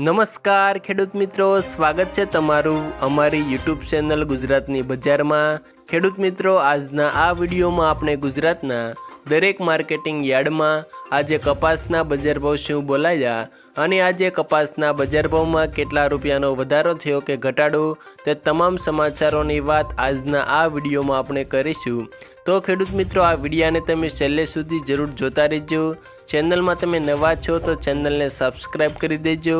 નમસ્કાર ખેડૂત મિત્રો, સ્વાગત છે તમારું અમારી યુટ્યુબ ચેનલ ગુજરાતની બજારમાં. ખેડૂત મિત્રો, આજના આ વિડીયોમાં આપણે ગુજરાતના દરેક માર્કેટિંગ યાર્ડમાં આજે કપાસના બજાર ભાવ શું બોલાયા અને આજે કપાસના બજાર ભાવમાં કેટલા રૂપિયાનો વધારો થયો કે ઘટાડો તે તમામ સમાચારોની વાત આજના આ વિડીયોમાં આપણે કરીશું. તો ખેડૂત મિત્રો, આ વિડીયાને તમે છેલ્લે સુધી જરૂર જોતા રહેજો. ચેનલમાં તમે નવા છો તો ચેનલને સબસ્ક્રાઈબ કરી દેજો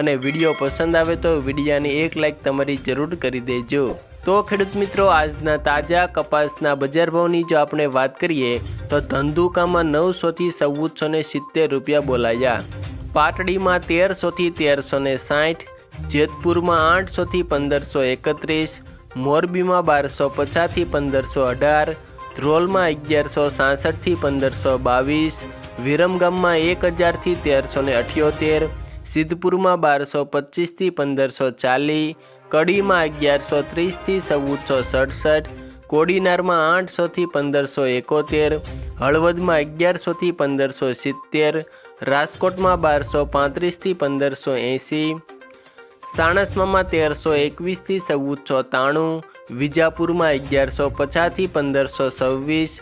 અને વીડિયો પસંદ આવે તો વિડીયાની એક લાઈક તમારી જરૂર કરી દેજો. તો ખેડૂત મિત્રો, આજના તાજા કપાસના બજાર ભાવની જો આપણે વાત કરીએ, તો ધંધુકામાં નવસોથી ચૌદસો ને સિત્તેર રૂપિયા બોલાયા. પાટડીમાં તેરસોથી તેરસો ને સાઠ, જેતપુરમાં આઠસોથી પંદરસો એકત્રીસ, મોરબીમાં બારસો પચાસથી પંદરસો અઢાર, ધ્રોલમાં અગિયારસો સાસઠથી પંદરસો બાવીસ વિરમગામમાં એક હજારથી તેરસો ને અઠ્યોતેર, સિદ્ધપુરમાં બારસો પચીસથી પંદરસો ચાલીસ, કડીમાં અગિયારસો ત્રીસથી ચૌદસો સડસઠ, કોડીનારમાં આઠસોથી પંદરસો એકોતેર, હળવદમાં અગિયારસોથી પંદરસો સિત્તેર, રાજકોટમાં બારસો પાંત્રીસથી પંદરસો એંસી સાણસમામાં તેરસો એકવીસથી ચૌદસો ત્રાણું વિજાપુરમાં અગિયારસો પચાસથી પંદરસો છવ્વીસ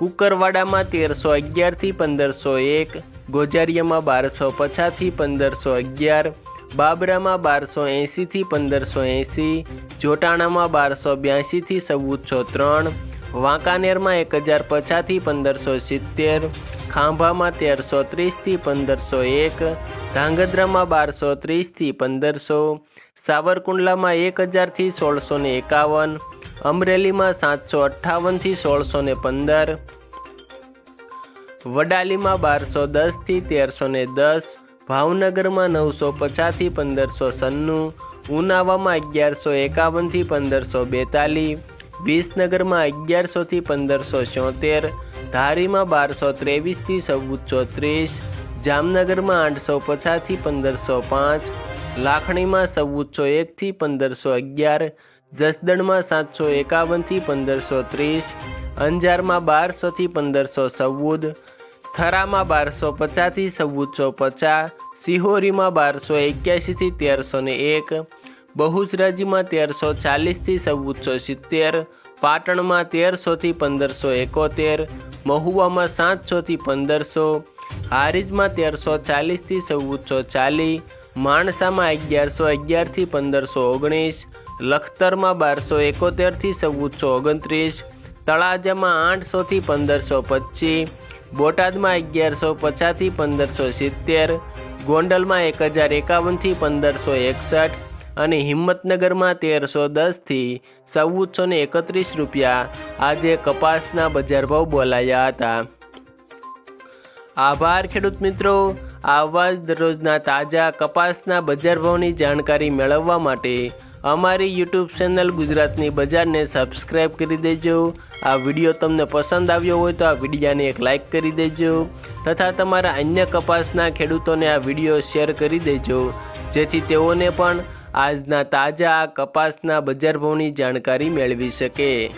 કુકરવાડામાં તેરસો અગિયારથી પંદરસો એક, ગોજારિયામાં બારસો પચાસથી પંદરસો અગિયાર, બાબરામાં બારસો એંસીથી પંદરસો એંશી, જોટાણામાં બારસો બ્યાસીથી ચૌદસો ત્રણ વાંકાનેરમાં એક હજાર પચાસથી પંદરસો સિત્તેર, ખાંભામાં તેરસો ત્રીસથી પંદરસો એક, ધાંગધ્રામાં બારસો ત્રીસથી પંદરસો, સાવરકુંડલામાં એક હજારથી સોળસો ને એકાવન, અમરેલીમાં સાતસો અઠ્ઠાવનથી સોળસો ને પંદર, વડાલીમાં બારસો દસથી તેરસો ને દસ, ભાવનગરમાં નવસો પચાસથી પંદરસો સન્નું ઉનાવામાં અગિયારસો એકાવનથી પંદરસો બેતાલીસ વિસનગરમાં અગિયારસોથી પંદરસો છોતેર ધારીમાં બારસો ત્રેવીસથી ચૌદસો ત્રીસ, જામનગરમાં આઠસો પચાસથી પંદરસો પાંચ, લાખણીમાં ચૌદસો એકથી પંદરસો અગિયાર, જસદણમાં સાતસો એકાવનથી પંદરસો ત્રીસ, અંજારમાં બારસોથી પંદરસો ચૌદ, થરામાં બારસો પચાસથી ચૌદસો પચાસ, સિહોરીમાં બારસો એક્યાસીથી તેરસો ને એક બહુચરાજીમાં તેરસો ચાલીસથી ચૌદસો સિત્તેર, પાટણમાં તેરસોથી પંદરસો એકોતેર, મહુવામાં સાતસોથી પંદરસો, હારીજમાં તેરસો ચાલીસથી ચૌદસો ચાલીસ માણસામાં અગિયારસો અગિયારથી પંદરસો ઓગણીસ, લખતરમાં બારસો એકોતેરથી ચૌદસો ઓગણત્રીસ, તળાજામાં આઠસોથી પંદરસો પચીસ, બોટાદમાં અગિયારસો પચાસથી પંદરસો સિત્તેર, ગોંડલમાં એક હજાર એકાવનથી પંદરસો એકસઠ અને હિંમતનગરમાં તેરસો દસથી ચૌદસો ને એકત્રીસ રૂપિયા આજે કપાસના બજાર ભાવ બોલાયા હતા. આભાર, ખેડૂત મિત્રો. આવા જ દરરોજના તાજા કપાસના બજાર ભાવની જાણકારી મેળવવા માટે અમારી યુટ્યુબ ચેનલ ગુજરાતની બજારને સબસ્ક્રાઈબ કરી દેજો. આ વીડિયો તમને પસંદ આવ્યો હોય તો આ વિડીયાને એક લાઇક કરી દેજો તથા તમારા અન્ય કપાસના ખેડૂતોને આ વીડિયો શેર કરી દેજો. જેથી તેઓને પણ આજના તાજા કપાસના બજાર ભાવની જાણકારી મેળવી શકે.